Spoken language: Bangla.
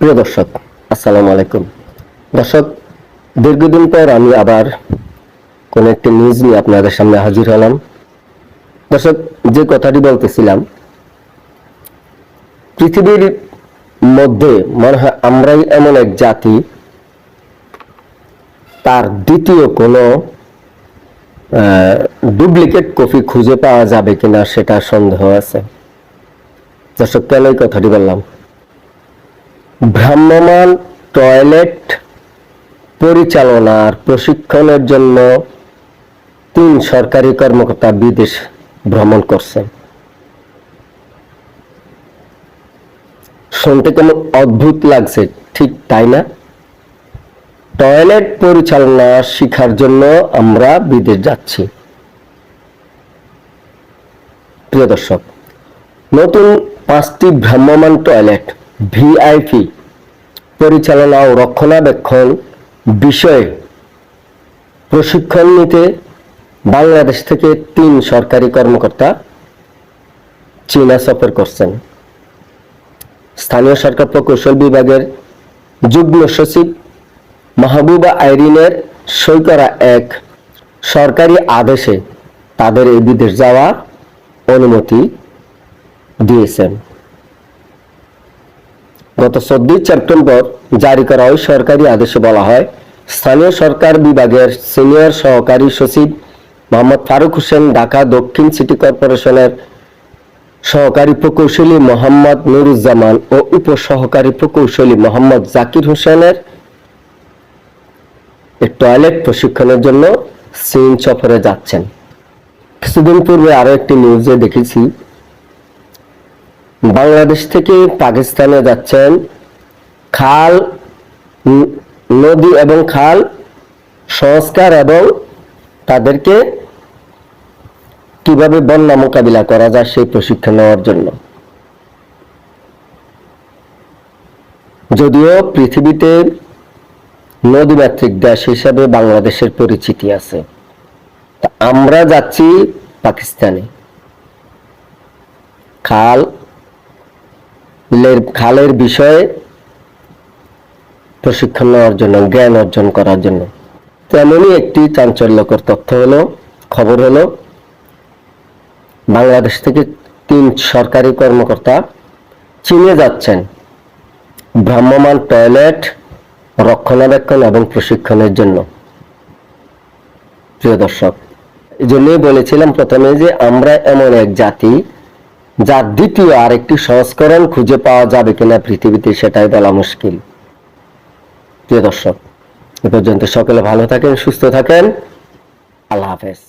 প্রিয় দর্শক, আসসালামু আলাইকুম। দর্শক, দীর্ঘদিন পর আমি আবার কোন একটি নিউজ নিয়ে আপনাদের সামনে হাজির হলাম। দর্শক, যে কথাটি বলতেছিলাম, পৃথিবীর মধ্যে মনে হয় আমরাই এমন এক জাতি, তার দ্বিতীয় কোনো ডুপ্লিকেট কপি খুঁজে পাওয়া যাবে কিনা সেটা সন্দেহ আছে। দর্শক, কেন এই কথাটি বললাম? ভ্রাম্যমান টয়লেট পরিচালনার প্রশিক্ষণের জন্য তিন সরকারি কর্মকর্তা বিদেশ ভ্রমণ করছেন। শুনতে কেমন অদ্ভুত লাগছে, ঠিক তাই না? টয়লেট পরিচালনা শিখার জন্য আমরা বিদেশ যাচ্ছি। প্রিয় দর্শক, নতুন পাঁচটি ভ্রাম্যমান টয়লেট ভিআইপি পরিচালনা ও রক্ষণাবেক্ষণ বিষয়ে প্রশিক্ষণ নিতে বাংলাদেশ থেকে তিন সরকারি কর্মকর্তা চীনা সফর করছেন। স্থানীয় সরকার প্রকৌশল বিভাগের যুগ্ম সচিব মাহবুবা আইরিনের সই করা এক সরকারি আদেশে তাদের এই বিদেশ যাওয়া অনুমতি দিয়েছেন। গত চোদ্দই সেপ্টেম্বর জারি করা ওই সরকারি আদেশে বলা হয়, স্থানীয় সরকার বিভাগের সিনিয়র সহকারী সচিব মোহাম্মদ ফারুক হোসেন ঢাকা দক্ষিণ সিটি কর্পোরেশনের সহকারী প্রকৌশলী মোহাম্মদ নুরুজ্জামান ও উপসহকারী প্রকৌশলী মোহাম্মদ জাকির হোসেনের টয়লেট প্রশিক্ষণের জন্য চীন সফরে যাচ্ছেন। কিছুদিন পূর্বে আরও একটি নিউজে দেখেছি বাংলাদেশ থেকে পাকিস্তানে যাচ্ছেন খাল নদী এবং খাল সংস্কার এবং তাদেরকে কীভাবে বন্যা মোকাবিলা করা যায় সেই প্রশিক্ষণ নেওয়ার জন্য। যদিও পৃথিবীতে নদীমাতৃক দেশ হিসাবে বাংলাদেশের পরিচিতি আছে আমরা যাচ্ছি পাকিস্তানে। খাল খালের বিষয়ে প্রশিক্ষণ নেওয়ার জন্য, জ্ঞান অর্জন করার জন্য। তেমনই একটি চাঞ্চল্যকর তথ্য হলো, খবর হলো, বাংলাদেশ থেকে তিন সরকারি কর্মকর্তা চীনে যাচ্ছেন। ভ্রাম্যমান টয়লেট রক্ষণাবেক্ষণ এবং প্রশিক্ষণের জন্য। প্রিয় দর্শক, এই জন্যই বলেছিলাম প্রথমে যে আমরা এমন এক জাতি যার দ্বিতীয় আরেকটি সংস্করণ খুঁজে পাওয়া যাবে কিনা পৃথিবীতে সেটাই বলা মুশকিল। প্রিয় দর্শক, এ পর্যন্ত সকলে ভালো থাকেন, সুস্থ থাকেন। আল্লাহ হাফেজ।